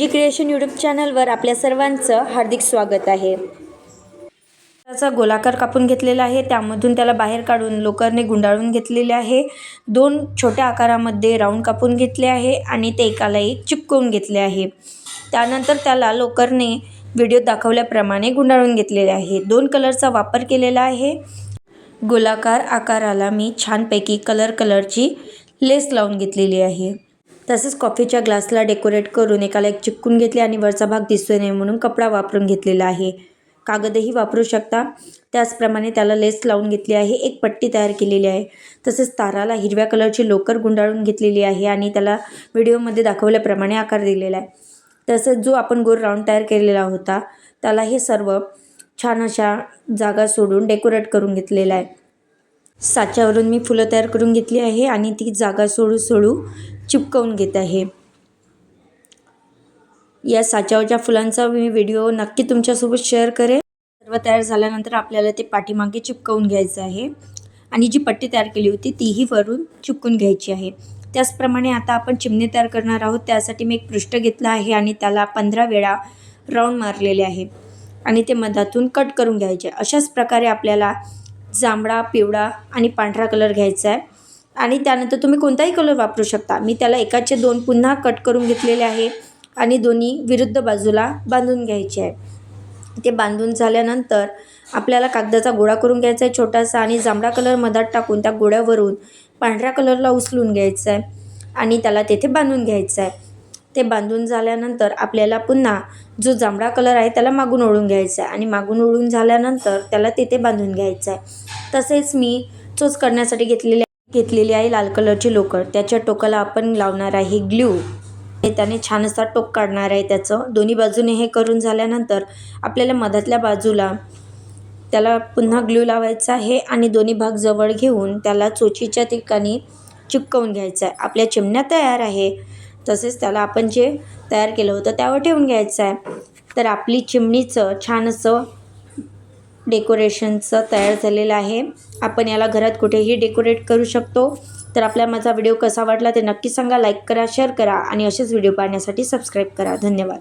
जी creation YouTube चॅनलवर आपल्या सर्वांचं हार्दिक स्वागत आहे. त्याचा गोलाकार कापून घेतलेला आहे. त्यामधून त्याला बाहेर काढून लोकरने गुंडाळून घेतलेले आहे. दोन छोट्या आकारामध्ये राऊंड कापून घेतले आहे आणि ते एकाला एक चिपकवून घेतले आहे. त्यानंतर त्याला लोकरने व्हिडिओ दाखवल्याप्रमाणे गुंडाळून घेतलेले आहे. दोन कलरचा वापर केलेला आहे. गोलाकार आकाराला मी छानपैकी कलर कलरची लेस लावून घेतलेली आहे. तसेच कॉफीच्या ग्लासला डेकोरेट करून एकाला एक चिपकून घेतले आणि वरचा भाग दिसू नये म्हणून कपडा वापरून घेतलेला आहे. कागदही वापरू शकता. त्याचप्रमाणे त्याला लेस लावून घेतली आहे. एक पट्टी तयार केलेली आहे. तसेच ताराला हिरव्या कलरची लोकर गुंडाळून घेतलेली आहे आणि त्याला व्हिडिओमध्ये दाखवल्याप्रमाणे आकार दिलेला आहे. तसेच जो आपण गोल राऊंड तयार केलेला होता त्याला हे सर्व छान अशा जागा सोडून डेकोरेट करून घेतलेला आहे. साच्यावरून मी फुलं तयार करून घेतली आहे आणि ती जागा सोडू सोडू चिपकवून घेत आहे. या साच्यावरच्या फुलांचा मी व्हिडिओ नक्की तुमच्यासोबत शेअर करेन. सर्व तयार झाल्यानंतर आपल्याला ते पाठीमागे चिपकवून घ्यायचं आहे. आणि जी पट्टी तयार केली होती तीही वरून चिपकून घ्यायची आहे. त्याचप्रमाणे आता आपण चिमणी तयार करणार आहोत. त्यासाठी मी एक पृष्ठ घेतलं आहे आणि त्याला पंधरा वेळा राऊंड मारलेले आहे. आणि ते मधातून कट करून घ्यायचे. अशाच प्रकारे आपल्याला जांभळा पिवळा आणि पांढरा कलर घ्यायचा आहे. आणि त्यानंतर तुम्ही कोणताही कलर वापरू शकता. मी त्याला एकाचे दोन पुन्हा कट करून घेतलेले आहे. आणि दोन्ही विरुद्ध बाजूला बांधून घ्यायचे आहे. ते बांधून झाल्यानंतर आपल्याला कागदाचा गोळा करून घ्यायचा आहे छोटासा आणि जांभळा कलर मधात टाकून त्या गोळ्यावरून पांढऱ्या कलरला उचलून घ्यायचा आहे. आणि त्याला तेथे बांधून घ्यायचं आहे. ते बांधून झाल्यानंतर आपल्याला पुन्हा जो जांभळा कलर आहे त्याला मागून ओढून घ्यायचा आहे. आणि मागून ओढून झाल्यानंतर त्याला तिथे बांधून घ्यायचं आहे. तसेच मी चोच करण्यासाठी घेतलेली घेतलेली आहे लाल कलरची लोकर. त्याच्या टोकाला आपण लावणार आहे ग्ल्यू. हे त्याने छान असा टोक काढणार आहे त्याचं. दोन्ही बाजूने हे करून झाल्यानंतर आपल्याला मधातल्या बाजूला त्याला पुन्हा ग्ल्यू लावायचा आहे आणि दोन्ही भाग जवळ घेऊन त्याला चोचीच्या ठिकाणी चिपकवून घ्यायचं आहे. आपल्या चिमण्या तयार आहे. तसेच त्याला आपण जे तयार केलं होतं त्यावर ठेवून घ्यायचं आहे. तर आपली चिमणीचं छान असं डेकोरेशनचं तयार झालेलं आहे. आपण याला घरात कुठेही डेकोरेट करू शकतो. तर आपल्या माझा व्हिडिओ कसा वाटला ते नक्की सांगा लाईक करा शेअर करा आणि असेच व्हिडिओ पाहण्यासाठी सबस्क्राईब करा. धन्यवाद.